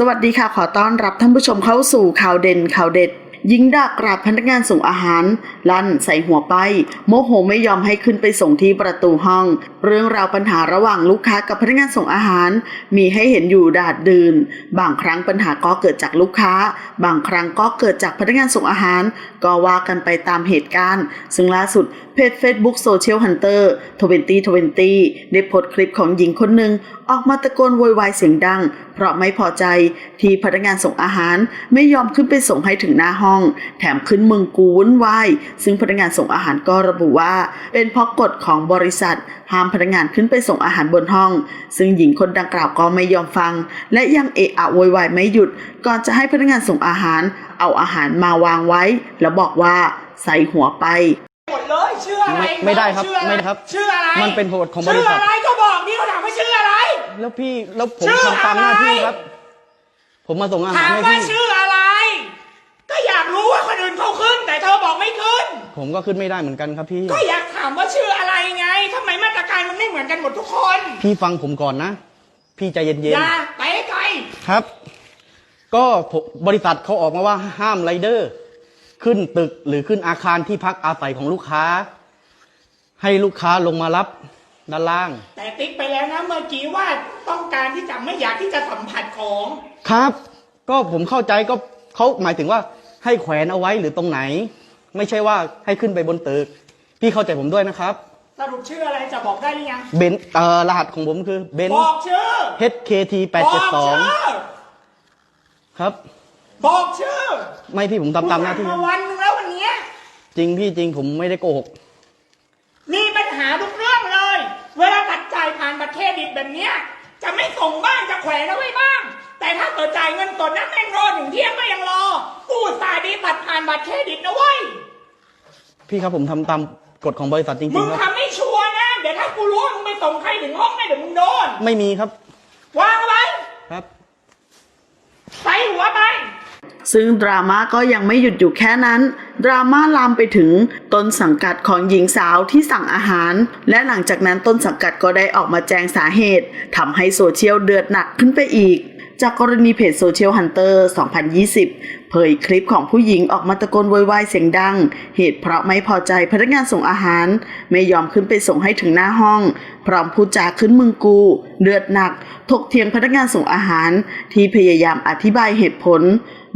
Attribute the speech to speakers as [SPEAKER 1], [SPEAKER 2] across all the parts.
[SPEAKER 1] สวัสดีค่ะ ขอต้อนรับท่านผู้ชมเข้าสู่ข่าวเด่นข่าวเด็ดยิงดักกราดพนักงานส่งอาหาร ลั่นใส่หัวไป โมโหไม่ยอมให้ขึ้นไปส่งที่ประตูห้อง เรื่องราวปัญหาระหว่างลูกค้ากับพนักงานส่งอาหาร มีให้เห็นอยู่ดาดดืนบางครั้งปัญหาก็เกิดจากลูกค้า บางครั้งก็เกิดจากพนักงานส่งอาหาร ก็ว่ากันไปตามเหตุการณ์ ซึ่งล่าสุดเพจ Facebook Social Hunter 2020 ได้โพสต์คลิปของหญิงคนหนึ่ง ออกมาตะโกนโวยวายเสียงดัง เพราะไม่พอใจที่พนักงานส่งอาหารไม่ยอมขึ้นไปส่งให้ถึงหน้าห้อง แถมขึ้นมึงกูวุ่นวายซึ่งพนักงานส่งอาหารก็ระบุว่า เป็นเพราะกฎของบริษัท ห้ามพนักงานขึ้นไปส่งอาหารบนห้อง ซึ่งหญิงคนดังกล่าวก็ไม่ยอมฟัง และยังเอะอะโวยวายไม่หยุด ก่อนจะให้พนักงานส่งอาหาร เอาอาหารมาวางไว้ แล้วบอกว่าใส่หัวไป
[SPEAKER 2] หมดเลยชื่ออะไร
[SPEAKER 3] ไม่ไม่ได้ครับ
[SPEAKER 2] ชื่ออะ
[SPEAKER 3] ไม่ได้ครับ
[SPEAKER 2] ชื่ออะไร
[SPEAKER 3] มันเป็นกฎของบริษัท
[SPEAKER 2] ชื่ออะไรก็บอกนี่เขาถามว่าชื่ออะไร
[SPEAKER 3] แล้วพี่แล้วผม
[SPEAKER 2] ชื่อ
[SPEAKER 3] ทำตามหน้าที่
[SPEAKER 2] อะไร
[SPEAKER 3] ครับ ผมมาส่งอาหาร
[SPEAKER 2] ถาม
[SPEAKER 3] ให้
[SPEAKER 2] ว่า
[SPEAKER 3] พี่
[SPEAKER 2] ชื่ออะไร ก็อยากรู้ว่าคนอื่นเขาขึ้น แต่เธอบอกไม่ขึ้น
[SPEAKER 3] ผมก็ขึ้นไม่ได้เหมือนกันครับพี่
[SPEAKER 2] ก็อยากถามว่าชื่ออะไรไงทำไมมาตรการมันไม่เหมือนกันหมดทุกคน
[SPEAKER 3] พี่ฟังผมก่อนนะ พี่ใจเย็น
[SPEAKER 2] อย่าไปไกล
[SPEAKER 3] ๆครับ ก็ผมบริษัทเขาออกมาว่าห้ามไรเดอร์ ขึ้นตึกหรือขึ้นอาคารที่พักอาศัยของลูกค้า ให้ลูกค้าลงมารับ ด้านล่าง
[SPEAKER 2] แต่ติ๊กไปแล้วนะเมื่อกี้ว่าต้องการที่จะไม่อยากที่จะสัมผัสของ
[SPEAKER 3] ครับ ก็ผมเข้าใจก็เขาหมายถึงว่าให้แขวนเอาไว้หรือตรงไหน ไม่ใช่ว่าให้ขึ้นไปบนตึกพี่เข้าใจผมด้วยนะครับ
[SPEAKER 2] สรุปชื่ออะไรจะบอกได้หรือยัง
[SPEAKER 3] เบนเอ่อรหัสของผมคือเบน
[SPEAKER 2] บอกชื่อ
[SPEAKER 3] HKT
[SPEAKER 2] บอกชื่อ
[SPEAKER 3] 872ครับ
[SPEAKER 2] บอกชื่อ
[SPEAKER 3] ไม่พี่ผมทำตามหน้าที่
[SPEAKER 2] กูสั่งมาวันนึงแล้ววันเนี้ย
[SPEAKER 3] จริงพี่จริงผมไม่ได้โกหก
[SPEAKER 2] มีปัญหาทุก เรื่องเลยเวลาตัดจ่ายผ่านบัตรเครดิตแบบเนี้ยจะไม่ส่งบ้างจะแขวนเอาไว้บ้าง แต่ถ้าเกิดจ่ายเงินสดนะแม่งรอถึงเที่ยงก็ยังรอ กูอุตสายดีตัดผ่านบัตรเครดิตนะเว้ย
[SPEAKER 3] พี่ครับผมทำตามกฎของบริษัทจ
[SPEAKER 2] มึ
[SPEAKER 3] ริ
[SPEAKER 2] ง
[SPEAKER 3] งๆครับ
[SPEAKER 2] ทำให้ชัวร์นะ เดี๋ยวถ้ากูรู้ว่ามึงไปส่งใครถึงห้องนะเดี๋ยวมึงโดน
[SPEAKER 3] ไม่มีครับ
[SPEAKER 2] วางเอาไว้
[SPEAKER 3] ครับ
[SPEAKER 2] ใส่หัวไป
[SPEAKER 1] ซึ่งดราม่าก็ยังไม่หยุดอยู่แค่นั้น ดราม่าลามไปถึงต้นสังกัดของหญิงสาวที่สั่งอาหาร และหลังจากนั้นต้นสังกัดก็ได้ออกมาแจ้งสาเหตุทำให้โซเชียลเดือดหนักขึ้นไปอีกจากกรณีเพจโซเชียลฮันเตอร์2020 เผยคลิปของผู้หญิงออกมาตะโกนโวยวายเสียงดัง เหตุเพราะไม่พอใจพนักงานส่งอาหารไม่ยอมขึ้นไปส่งให้ถึงหน้าห้อง พร้อมพูดจาขึ้นมึงกู เดือดหนัก ถกเถียงพนักงานส่งอาหารที่พยายามอธิบายเหตุผล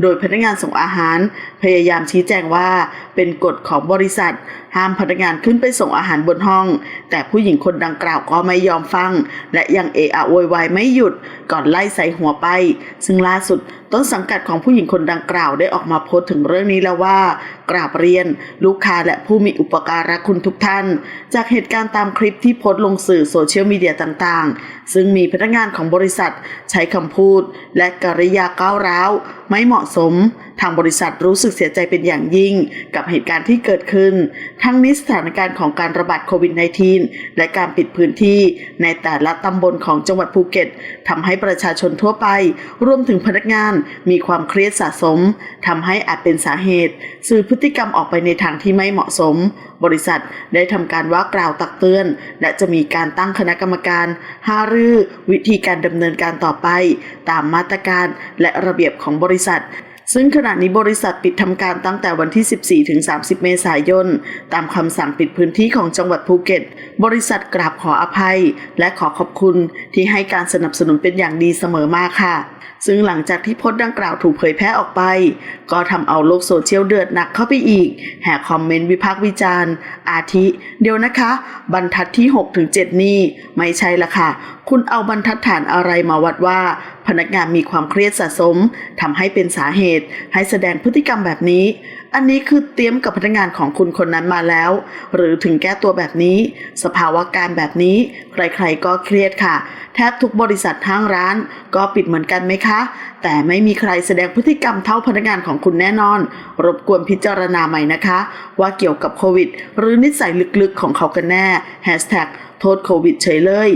[SPEAKER 1] โดยพนักงานส่งอาหาร พยายามชี้แจงว่า เป็นกฎของบริษัท ห้ามพนักงานขึ้นไปส่งอาหารบนห้อง แต่ผู้หญิงคนดังกล่าวก็ไม่ยอมฟัง และยังเอะอะโวยวายไม่หยุดก่อนไล่ใส่หัวไป ซึ่งล่าสุดต้นสังกัดของผู้หญิงคนดังกล่าวได้ออกมาโพสต์ถึงเรื่องนี้แล้วว่ากราบเรียน ลูกค้าและผู้มีอุปการะคุณทุกท่าน จากเหตุการณ์ตามคลิปที่โพสต์ลงสื่อโซเชียลมีเดียต่างๆซึ่งมีพนักงานของบริษัทใช้คำพูด และกริยาก้าวร้าว ไม่เหมาะสม ทางบริษัทรู้สึกเสียใจเป็นอย่างยิ่ง กับเหตุการณ์ที่เกิดขึ้น ทั้งนี้สถานการณ์ของการระบาดโควิด -19 และการปิดพื้นที่ในแต่ละตำบลของจังหวัดภูเก็ตทำให้ประชาชนทั่วไป รวมถึงพนักงานมีความเครียดสะสมทำให้อาจเป็นสาเหตุ สื่อพฤติกรรมออกไปในทางที่ไม่เหมาะสม บริษัทได้ทำการว่ากล่าวตักเตือน และจะมีการตั้งคณะกรรมการหารือวิธีการดำเนินการต่อไป ตามมาตรการและระเบียบของบริษัทซึ่งขณะนี้บริษัทปิดทำการตั้งแต่วันที่ 14 ถึง 30 เมษายน ตามคำสั่งปิดพื้นที่ของจังหวัดภูเก็ต บริษัทกราบขออภัย และขอขอบคุณที่ให้การสนับสนุนเป็นอย่างดีเสมอมาค่ะ ซึ่งหลังจากที่โพสต์ดังกล่าวถูกเผยแพร่ออกไป ก็ทำเอาโลกโซเชียลเดือดหนักเข้าไปอีก แห่คอมเมนต์วิพากษ์วิจารณ์ อาทิ เดี๋ยวนะคะ บรรทัดที่6ถึง7นี่ ไม่ใช่ละค่ะ คุณเอาบรรทัดฐานอะไรมาวัดว่า นักงานมีความเครียดสะสมทำให้เป็นสาเหตุ ให้แสดงพฤติกรรมแบบนี้ อันนี้คือเตรียมกับพนักงานของคุณคนนั้นมาแล้ว หรือถึงแก้ตัวแบบนี้ สภาวะการแบบนี้ ใครๆก็เครียดค่ะ แทบทุกบริษัททางร้าน ก็ปิดเหมือนกันไหมคะ แต่ไม่มีใครแสดงพฤติกรรมเท่าพนักงานของคุณแน่นอน รบกวนพิจารณาใหม่นะคะ ว่าเกี่ยวกับโควิด หรือนิสัยลึกๆของเขากันแน่ Hashtag โทษโควิดเฉยเลย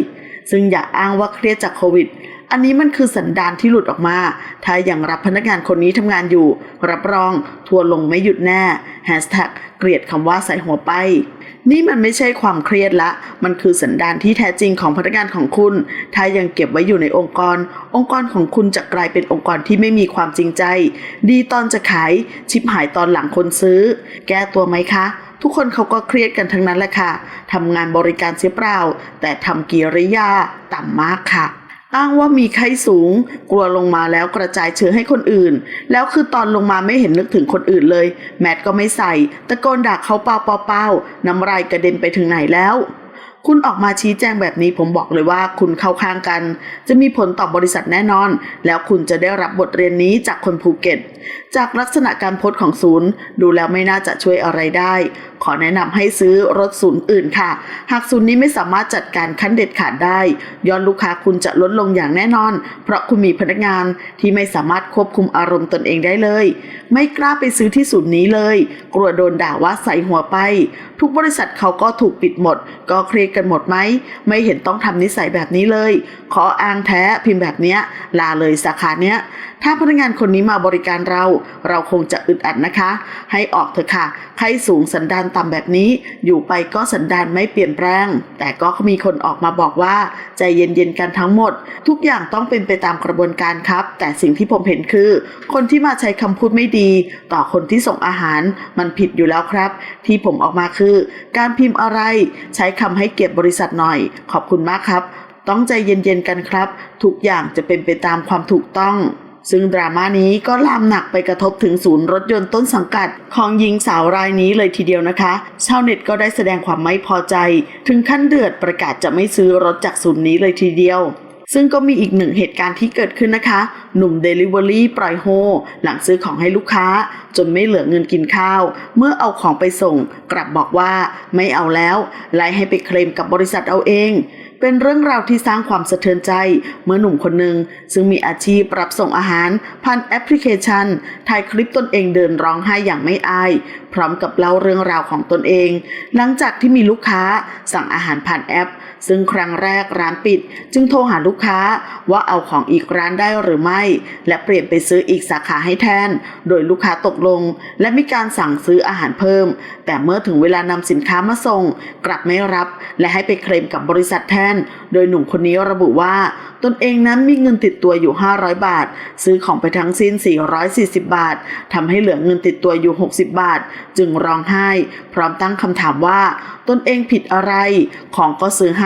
[SPEAKER 1] ซึ่งอย่าอ้างว่าเครียดจากโควิด อันนี้มันคือสันดานที่หลุดออกมา ถ้ายังรับพนักงานคนนี้ทำงานอยู่ รับรอง ทัวลงไม่หยุดแน่ Hashtag เกลียดคำว่าใส่หัวไป นี่มันไม่ใช่ความเครียดละ มันคือสันดานที่แท้จริงของพนักงานของคุณ ถ้ายังเก็บไว้อยู่ในองค์กร องค์กรของคุณจะกลายเป็นองค์กรที่ไม่มีความจริงใจ ดีตอนจะขาย ชิบหายตอนหลังคนซื้อ แก้ตัวไหมคะทุกคนเขาก็เครียดกันทั้งนั้นแหละค่ะ ทำงานบริการเสียเปล่า แต่ทำกิริยาต่ำมากค่ะ อ้างว่ามีไข้สูง กลัวลงมาแล้วกระจายเชื้อให้คนอื่น แล้วคือตอนลงมาไม่เห็นนึกถึงคนอื่นเลย แมทก็ไม่ใส่ ตะโกนด่าเขาเปล่าเปล่าเปล่าน้ำลายกระเด็นไปถึงไหนแล้ว คุณออกมาชี้แจงแบบนี้ผมบอกเลยว่าคุณเข้าข้างกัน จะมีผลต่อบริษัทแน่นอน แล้วคุณจะได้รับบทเรียนนี้จากคนภูเก็ต จากลักษณะการโพสต์ของศูนย์ ดูแล้วไม่น่าจะช่วยอะไรได้ ขอแนะนำให้ซื้อรถศูนย์อื่นค่ะ หากศูนย์นี้ไม่สามารถจัดการขั้นเด็ดขาดได้ยอดลูกค้าคุณจะลดลงอย่างแน่นอน เพราะคุณมีพนักงานที่ไม่สามารถควบคุมอารมณ์ตนเองได้เลย ไม่กล้าไปซื้อที่ศูนย์นี้เลย กลัวโดนด่าว่าใส่หัวไป ทุกบริษัทเขาก็ถูกปิดหมด ก็เครียดกันหมดไหม ไม่เห็นต้องทำนิสัยแบบนี้เลย ขออ้างแท้พิมพ์แบบเนี้ย ลาเลยสาขาเนี้ย ถ้าพนักงานคนนี้มาบริการเรา เราคงจะอึดอัดนะคะ ให้ออกเถอะค่ะ ใครสูงสันดานต่ำแบบนี้ อยู่ไปก็สันดานไม่เปลี่ยนแปลง แต่ก็มีคนออกมาบอกว่า ใจเย็นๆกันทั้งหมด ทุกอย่างต้องเป็นไปตามกระบวนการครับ แต่สิ่งที่ผมเห็นคือ คนที่มาใช้คำพูดไม่ดี ต่อคนที่ส่งอาหารมันผิดอยู่แล้วครับ ที่ผมออกมาคือ การพิมพ์อะไร ใช้คำให้เกียรติบริษัทหน่อย ขอบคุณมากครับ ต้องใจเย็นๆกันครับ ทุกอย่างจะเป็นไปตามความถูกต้อง ซึ่งดราม่านี้ก็ลามหนักไปกระทบถึงศูนย์รถยนต์ต้นสังกัดของหญิงสาวรายนี้เลยทีเดียวนะคะ ชาวเน็ตก็ได้แสดงความไม่พอใจ ถึงขั้นเดือดประกาศจะไม่ซื้อรถจากศูนย์นี้เลยทีเดียว ซึ่งก็มีอีกหนึ่งเหตุการณ์ที่เกิดขึ้นนะคะ หนุ่ม Delivery ปล่อยโฮ หลังซื้อของให้ลูกค้า จนไม่เหลือเงินกินข้าว เมื่อเอาของไปส่ง กลับบอกว่าไม่เอาแล้วไล่ให้ไปเคลมกับบริษัทเอาเองเป็นเรื่องราวที่สร้างความสะเทือนใจ เมื่อหนุ่มคนหนึ่งซึ่งมีอาชีพรับส่งอาหารผ่านแอปพลิเคชันถ่ายคลิปตนเองเดินร้องไห้อย่างไม่อาย พร้อมกับเล่าเรื่องราวของตนเอง หลังจากที่มีลูกค้าสั่งอาหารผ่านแอป ซึ่งครั้งแรกร้านปิด จึงโทรหาลูกค้าว่าเอาของอีกร้านได้หรือไม่ และเปลี่ยนไปซื้ออีกสาขาให้แทน โดยลูกค้าตกลง และมีการสั่งซื้ออาหารเพิ่ม แต่เมื่อถึงเวลานำสินค้ามาส่ง กลับไม่รับ และให้ไปเคลมกับบริษัทแทน โดยหนุ่มคนนี้ระบุว่า ตนเองนั้นมีเงินติดตัวอยู่ 500 บาท ซื้อของไปทั้งสิ้น 440 บาททำให้เหลือเงินติดตัวอยู่ 60 บาท จึงร้องไห้ พร้อมตั้งคำถามว่า ตนเองผิดอะไร ของก็ซื้อให้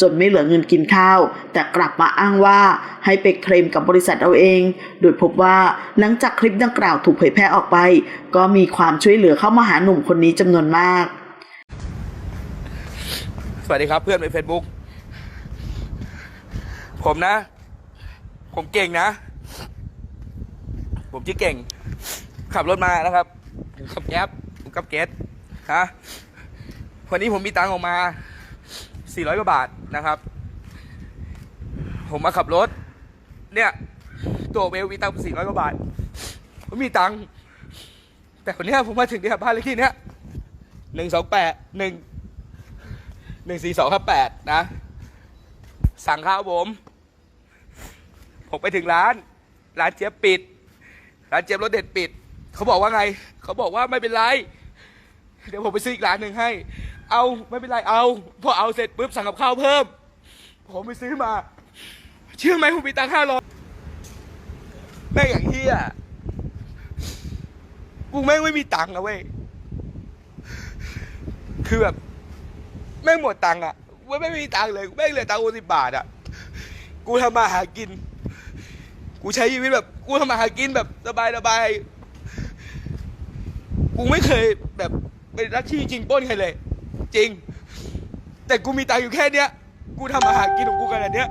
[SPEAKER 1] จนไม่เหลือเงินกินข้าว แต่กลับมาอ้างว่าให้ไปเคลมกับบริษัทเอาเอง โดยพบว่าหลังจากคลิปดังกล่าวถูกเผยแพร่ออกไป ก็มีความช่วยเหลือเข้ามาหาหนุ่มคนนี้จำนวนมาก
[SPEAKER 4] สวัสดีครับเพื่อนใน Facebook ผมนะ ผมเก่งนะ ผมชื่อเก่ง ขับรถมานะครับผมขับแก๊ปผมขับเกตฮะวันนี้ผมมีตังออกมา 400กว่าบาทนะครับ ผมมาขับรถ เนี่ย ตัวเวลมีตังค์400กว่าบาทผมมีตังค์แต่คนเนี้ยผมมาถึงเนี่ยบ้านเลขที่เนี้ยหนึ่งสองแปดหนึ่งหนึ่งสี่สองครับแปดนะ สั่งข้าวผม ผมไปถึงร้าน ร้านเจี๊ยบปิด ร้านเจี๊ยบรสเด็ดปิด เขาบอกว่าไง เขาบอกว่าไม่เป็นไร เดี๋ยวผมไปซื้ออีกร้านหนึ่งให้ เอาไม่เป็นไรเอา พอเอาเสร็จปุ๊บสั่งกับข้าวเพิ่ม ผมไปซื้อมา เชื่อไหมผมมีตังค์ห้าร้อยแม่งอย่างเฮียกูแม่งไม่มีตังค์นะเว้ยคือแบบแม่งหมดตังค์อะกูไม่มีตังค์เลยแม่งเหลือตังค์กูสิบบาทอะกูทำมาหากิน กูใช้ชีวิตแบบ กูทำมาหากินแบบสบายสบายกูไม่เคยแบบเป็นรักที่จริงป้นใครเลย จริง แต่กูมีตังค์อยู่แค่เนี้ย กูทำมาหารกินของกูขนาดเนี้ย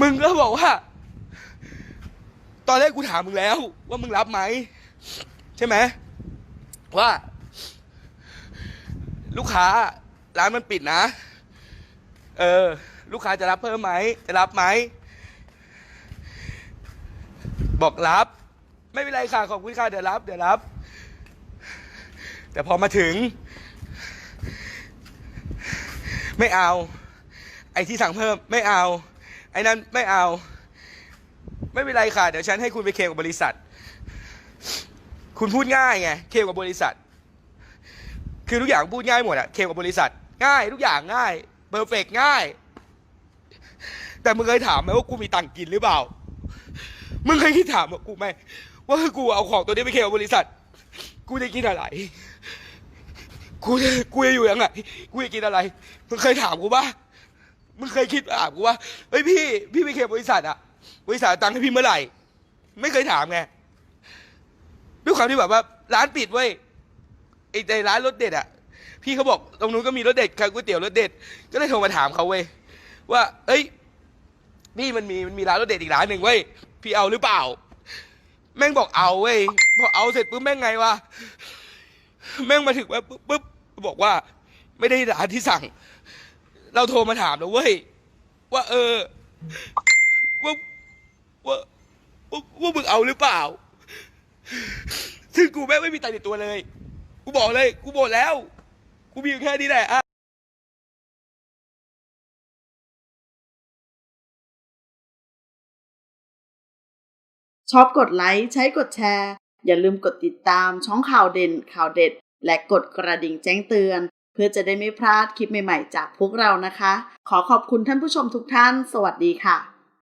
[SPEAKER 4] มึงก็บอกว่า ตอนแรกกูถามมึงแล้ว ว่ามึงรับไหม ใช่ไหมว่า ลูกค้าร้านมันปิดนะ เออ ลูกค้าจะรับเพิ่มไหม จะรับไหม บอกรับ ไม่เป็นไรค่ะ ขอบคุณค่ะ เดี๋ยวรับ เดี๋ยวรับ แต่พอมาถึง ไม่เอา ไอ้ที่สั่งเพิ่มไม่เอา ไอ้นั้นไม่เอา ไม่เป็นไรค่ะ เดี๋ยวฉันให้คุณไปเคลมกับบริษัท คุณพูดง่ายไงเคลมกับบริษัท คือทุกอย่างพูดง่ายหมดอะเคกับบริษัท ง่าย ทุกอย่างง่ายเพอร์เฟกง่าย แต่มึงเคยถามไหมว่ากูมีตังค์กินหรือเปล่า มึงเคยคิดถามว่ากูไหมว่ากูเอาของตัวนี้ไปเคกับบริษัท กูจะกินอะไร กูจะกูจะอยู่ยังไง กูจะกินอะไร มึงเคยถามกูปะมึงเคยคิดถามกูว่าเฮ้ยพี่ พี่ไปเคบริษัทอะบริษัทตังค์ให้พี่เมื่อไหร่ ไม่เคยถามไง ด้วยความที่แบบว่า ร้านปิดเว้ย ไอ้ในร้านรสเด็ดอะพี่เขาบอกตรงนู้นก็มีรสเด็ดขายก๋วยเตี๋ยวรสเด็ด ก็เลยโทรมาถามเขาเว้ยว่า เอ้ย พี่มันมีมันมีร้านรสเด็ดอีกร้านหนึ่งเว้ย พี่เอาหรือเปล่า แม่งบอกเอาเว้ยพอเอาเสร็จปุ๊บแม่งไงวะแม่งมาถึงว่าปุ๊บปุ๊บบอกว่า ไม่ได้ร้านที่สั่ง เราโทรมาถามแล้วเว้ยว่า เออว่าว่าว่าวามึงเอาหรือเปล่า ซึ่งกูแม่งไม่มีตังค์ติดตัวเลย กูบอกเลย กูบอกแล้ว กูมีอยู่แค่นี้แหละอะ
[SPEAKER 1] ชอบกดไลค์ใช้กดแชร์ อย่าลืมกดติดตามช่องข่าวเด่นข่าวเด็ด และกดกระดิ่งแจ้งเตือน เพื่อจะได้ไม่พลาดคลิปใหม่ๆ จากพวกเรานะคะ ขอขอบคุณท่านผู้ชมทุกท่าน สวัสดีค่ะ